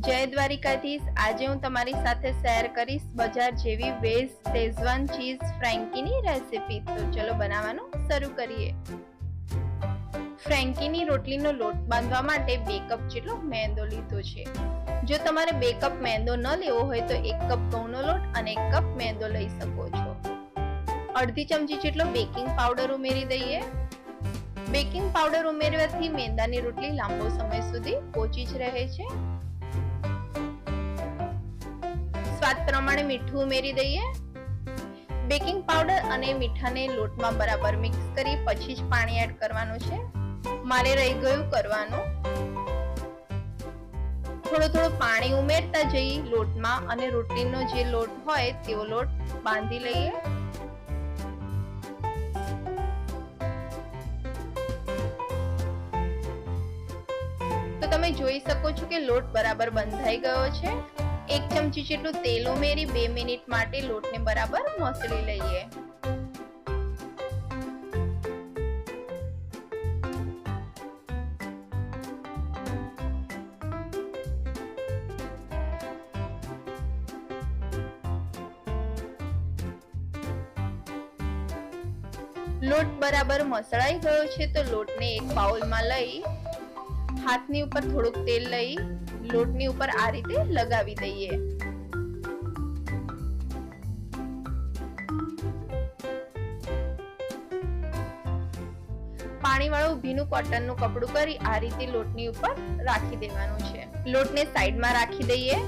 જય દ્વારિકાધીશ. આજે હું તમારી સાથે શેર કરીશ બજાર જેવી વેજ શેઝવાન ચીઝ ફ્રેન્કીની રેસિપી. તો ચલો બનાવવાનું શરૂ કરીએ. ફ્રેન્કીની રોટલીનો લોટ બાંધવા માટે બે કપ જેટલો મેંદો લીધો છે. જો તમારે બે કપ મેંદો ન લેવો હોય તો એક કપ ઘઉંનો લોટ અને એક કપ મેંદો લઈ શકો છો. અડધી ચમચી જેટલો બેકિંગ પાવડર ઉમેરી દઈએ. બેકિંગ પાવડર ઉમેરવાથી મેંદાની રોટલી લાંબો સમય સુધી પોચી જ રહે છે. સ્વાદ પ્રમાણે મીઠું ઉમેરી દઈએ. બેકિંગ પાવડર અને મીઠાને લોટમાં બરાબર મિક્સ કરી પછી જ પાણી એડ કરવાનું છે. મારે રહી ગયું કરવાનું. થોડું થોડું પાણી ઉમેરતા જઈ લોટમાં અને રોટલીનો જે લોટ હોય તેવો લોટ બાંધી લઈએ. તો તમે જોઈ શકો છો કે લોટ બરાબર બંધાઈ ગયો છે. એક ચમચી જેટલું તેલ ઉમેરી બે મિનિટ માટે લોટને બરાબર મસળી લઈએ. લોટ બરાબર મસળાઈ ગયો છે તો લોટને એક બાઉલમાં લઈ, હાથની ઉપર થોડુંક તેલ લઈ લોટની ઉપર આ રીતે લગાવી દઈએ. પાણીવાળું ભીનું કોટનનું કપડું કરી આ રીતે લોટની ઉપર રાખી દેવાનું છે. લોટને સાઈડમાં રાખી દઈએ.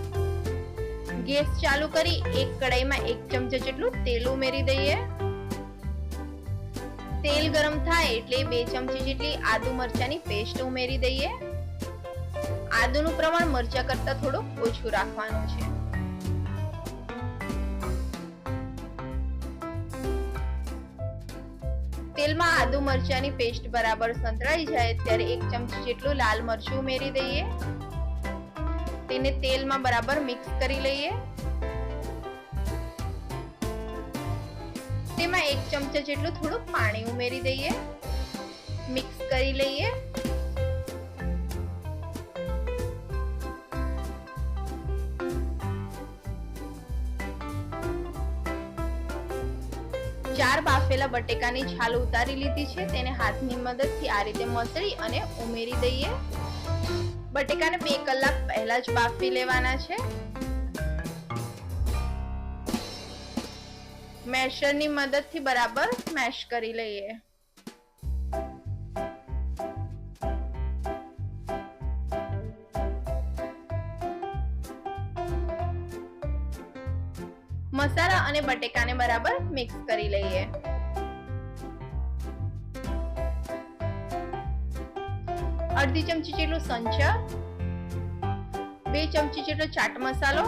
ગેસ ચાલુ કરી એક કડાઈમાં એક ચમચા જેટલું તેલ ઉમેરી દઈએ. તેલ ગરમ થાય એટલે બે ચમચી જેટલી આદુ મરચાની પેસ્ટ ઉમેરી દઈએ. આદુનું પ્રમાણ મરચા કરતા થોડું ઓછું રાખવાનું છે. તેલમાં આદુ મરચાની પેસ્ટ બરાબર સંતળાઈ જાય ત્યારે એક ચમચી જેટલું લાલ મરચું ઉમેરી દઈએ. તેને તેલમાં બરાબર મિક્સ કરી લઈએ. તેમાં એક ચમચા જેટલું થોડું પાણી ઉમેરી દઈએ. મિક્સ કરી લઈએ. ચાર બાફેલા બટેકાની છાલ ઉતારી લીધી છે. તેને હાથની મદદથી આ રીતે મસળી અને ઉમેરી દઈએ. બટેકાને બે કલાક પહેલા જ બાફી લેવાના છે. મેશરની મદદથી બરાબર મેશ કરી લઈએ. અને બટેકાને બરાબર મિક્સ કરી લઈએ. અડધી ચમચી જેટલું સંચર, બે ચમચી જેટલો ચાટ મસાલો,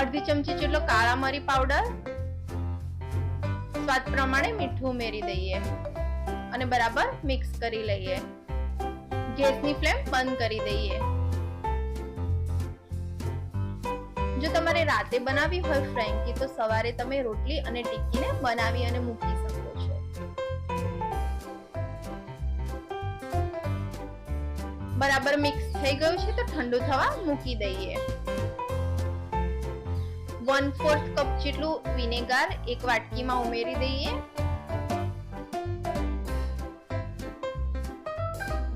અડધી ચમચી જેટલો કાળા મરી પાવડર સ્વાદ પ્રમાણે મીઠું ઉમેરી દઈએ અને બરાબર મિક્સ કરી લઈએ. ગેસની ફ્લેમ બંધ કરી દઈએ. જો તમારે રાતે બનાવી હોય ફ્રેન્કી, તો સવારે તમે રોટલી અને ટિક્કીને બનાવી અને મૂકી શકો છો. બરાબર મિક્સ થઈ ગયું છે, તો ઠંડુ થવા મૂકી દઈએ. વન ફોર્થ કપ જેટલું વિનેગાર એક વાટકીમાં ઉમેરી દઈએ.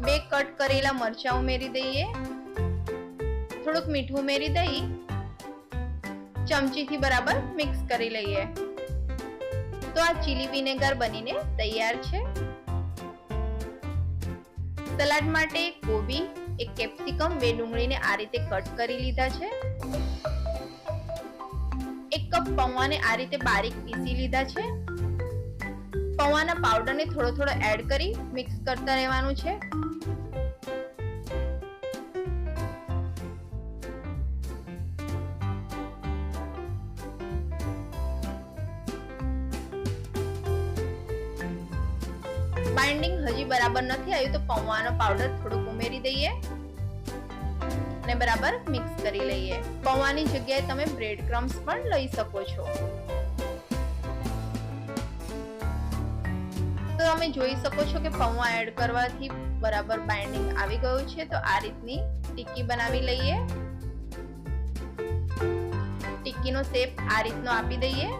બે કટ કરેલા મરચા ઉમેરી દઈએ. થોડુંક મીઠું ઉમેરી દઈ. ચમચીથી બરાબર મિક્સ કરી લઈએ. તો આ ચીલી વિનેગર બનીને તૈયાર છે. સલાડ માટે કોબી, એક કેપ્સિકમ, બે ડુંગળીને આ રીતે કટ કરી લીધા છે. એક કપ પૌવાને આ રીતે બારીક પીસી લીધા છે. પૌવાના પાવડરને થોડો થોડો એડ કરી મિક્સ કરતા રહેવાનું છે. નથી આવ્યું તો પૌવાનો પાવડર થોડુંક ઉમેરી દઈએ અને બરાબર મિક્સ કરી લઈએ. પૌવાની જગ્યાએ તમે બ્રેડ ક્રમ્સ પણ લઈ શકો છો. તો તમે જોઈ શકો છો કે પૌવા એડ કરવાથી બરાબર બાઇન્ડિંગ આવી ગયું છે, તો આ રીતની ટિક્કી બનાવી લઈએ. ટિક્કીનો શેપ આ રીતનો આપી દઈએ.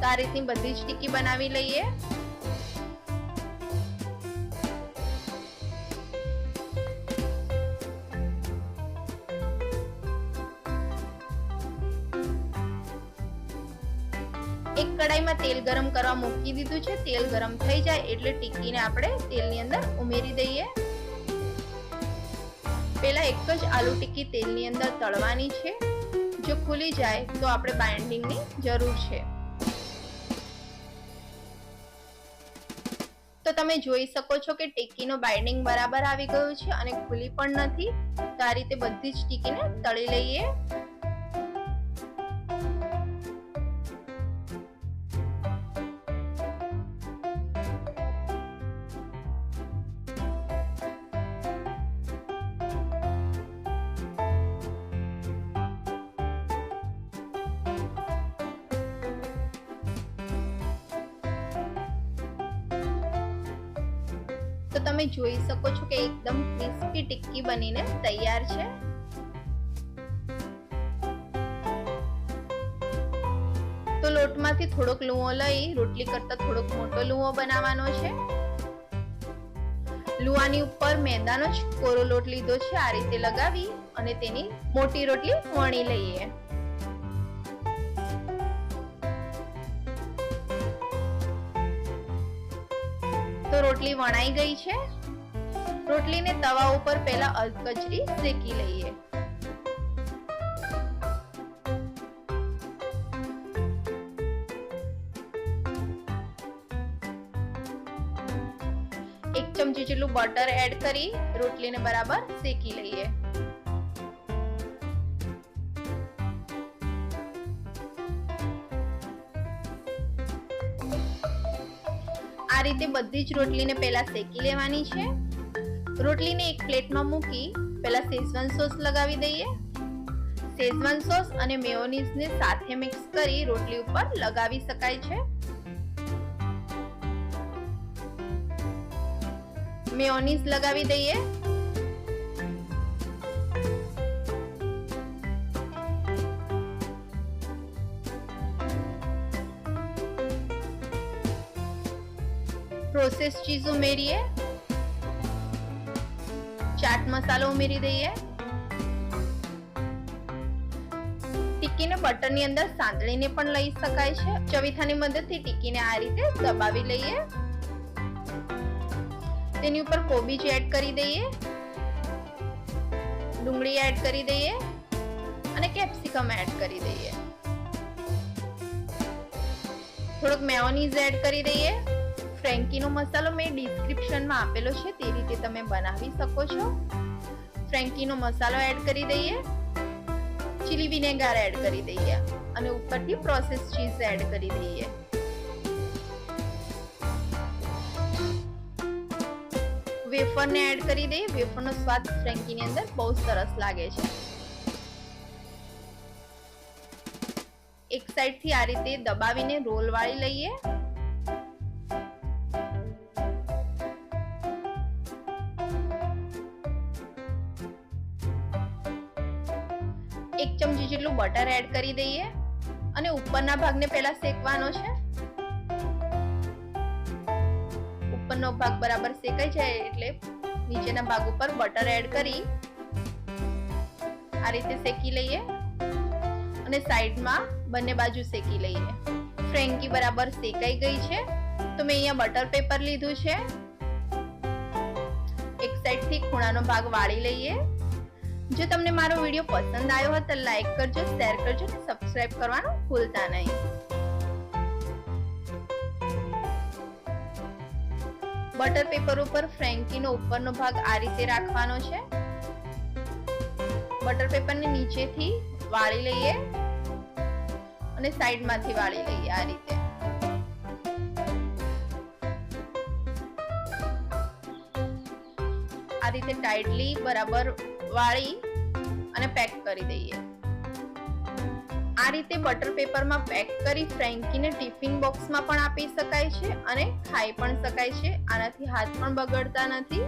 તો આ રીતની બધી જ ટીકી બનાવી લઈએ. એક કડાઈમાં તેલ ગરમ કરવા મૂકી દીધું છે. તેલ ગરમ થઈ જાય એટલે ટીકીને આપણે તેલની અંદર ઉમેરી દઈએ. પેલા એક જ આલુ ટિક્કી તેલની અંદર તળવાની છે. જો ખુલી જાય તો આપણે બાઇન્ડિંગની જરૂર છે. તો તમે જોઈ શકો છો કે ટીકીનો બાઇન્ડિંગ બરાબર આવી ગયું છે અને ખુલી પણ નથી. તો આ રીતે બધી જ ટીકીને તળી લઈએ. તો તમે જોઈ શકો છો કે એકદમ ક્રિસ્પી ટિક્કી બનીને તૈયાર છે. તો લોટમાંથી થોડોક લુઓ લઈ, રોટલી કરતા થોડોક મોટો લુઓ બનાવવાનો છે. લુવાની ઉપર મેદાનો જ કોરો લોટ લીધો છે, આ રીતે લગાવી અને તેની મોટી રોટલી વણી લઈએ. રોટલી વણાઈ ગઈ છે. રોટલીને તવા ઉપર પહેલા અધકચરી શેકી લઈએ. એક ચમચી જેટલું બટર એડ કરી રોટલીને બરાબર શેકી લઈએ. આ રીતે બધી જ રોટલીને પહેલાં શેકી લેવાની છે. રોટલીને એક પ્લેટમાં મૂકી પહેલા શેઝવાન સોસ લગાવી દઈએ. શેઝવાન સોસ અને મેયોનીઝને સાથે મિક્સ કરી રોટલી ઉપર લગાવી શકાય છે. મેયોનીઝ લગાવી દઈએ. પ્રોસેસ ચીઝ ઉમેરીએ ચાટ મસાલો ઉમેરી દઈએ ટિક્કીને બટરની અંદર સાંતળીને પણ લઈ શકાય છે ચવિથાની મદદથી ટીકીને આ રીતે દબાવી લઈએ તેની ઉપર કોબીજ એડ કરી દઈએ ડુંગળી એડ કરી દઈએ અને કેપ્સિકમ એડ કરી દઈએ થોડોક મેયોનીઝ એડ કરી દઈએ ફ્રેન્કીનો મસાલો મેં ડિસ્ક્રિપ્શનમાં આપેલો છે, તે રીતે તમે બનાવી શકો છો. ફ્રેન્કીનો મસાલો એડ કરી દઈએ. ચીલી વિનેગર એડ કરી દઈએ. અને ઉપરથી પ્રોસેસ ચીઝ એડ કરી દઈએ. વેફરને એડ કરી દઈએ. વેફરનો સ્વાદ ફ્રેન્કીની અંદર બહુ સરસ લાગે છે. એક સાઈડથી આ રીતે દબાવીને રોલ વાળી લઈએ. ચમચી જેટલું બટર એડ કરી દઈએ. અને ઉપરના ભાગને પહેલા શેકવાનો છે. ઉપરનો ભાગ બરાબર શેકાઈ જાય એટલે નીચેના ભાગ ઉપર બટર એડ કરી આ રીતે શેકી લઈએ. અને સાઈડમાં બંને બાજુ શેકી લઈએ. ફ્રેન્કી બરાબર શેકાઈ ગઈ છે. તો મેં અહીંયા બટર પેપર લીધું છે. એક સાઈડથી ખૂણાનો ભાગ વાળી લઈએ. જો તમને મારો વીડિયો પસંદ આવ્યો હોય તો લાઈક કરજો, શેર કરજો અને સબસ્ક્રાઇબ કરવાનું ભૂલતા નહીં. બટર પેપર ઉપર ફ્રેન્કીનો ઉપરનો ભાગ આ રીતે રાખવાનો છે. બટર પેપરને નીચેથી વાળી લઈએ અને સાઈડમાંથી વાળી લઈએ આ રીતે. આ રીતે ટાઈટલી બરાબર વાળી અને પેક કરી દઈએ. આ રીતે બટર પેપરમાં પેક કરી ફ્રેન્કીને ટિફિન બોક્સમાં પણ આપી શકાય છે અને ખાઈ પણ શકાય છે. આનાથી હાથ પણ બગડતા નથી.